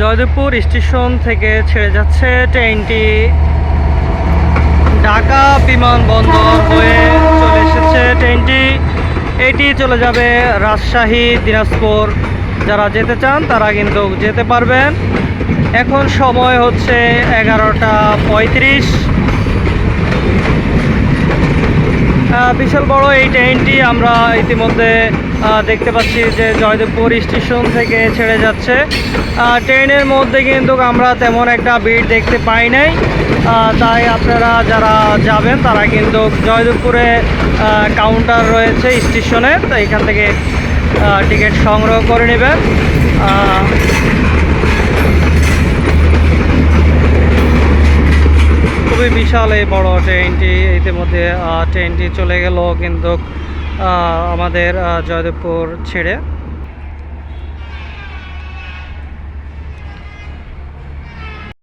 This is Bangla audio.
জয়দেবপুর স্টেশন থেকে ছেড়ে যাচ্ছে ট্রেনটি। ঢাকা বিমানবন্দর হয়ে চলে এসেছে ট্রেনটি। এটি চলে যাবে রাজশাহী, দিনাজপুর। যারা যেতে চান, তারা কিন্তু যেতে পারবেন। এখন সময় হচ্ছে এগারোটা পঁয়ত্রিশ। বিশাল বড় এই ট্রেনটি আমরা ইতিমধ্যে দেখতে পাচ্ছি যে জয়দেবপুর স্টেশন থেকে ছেড়ে যাচ্ছে। ট্রেনের মধ্যে কিন্তু আমরা তেমন একটা ভিড় দেখতে পাই নাই। তাই আপনারা যারা যাবেন, তারা কিন্তু জয়দেবপুরে কাউন্টার রয়েছে স্টেশনের তো এখান থেকে টিকিট সংগ্রহ করে নেবেন। খুবই বিশাল এই বড় ট্রেনটি। ইতিমধ্যে ট্রেনটি চলে গেল কিন্তু আমাদের জয়দেবপুর ছেড়ে।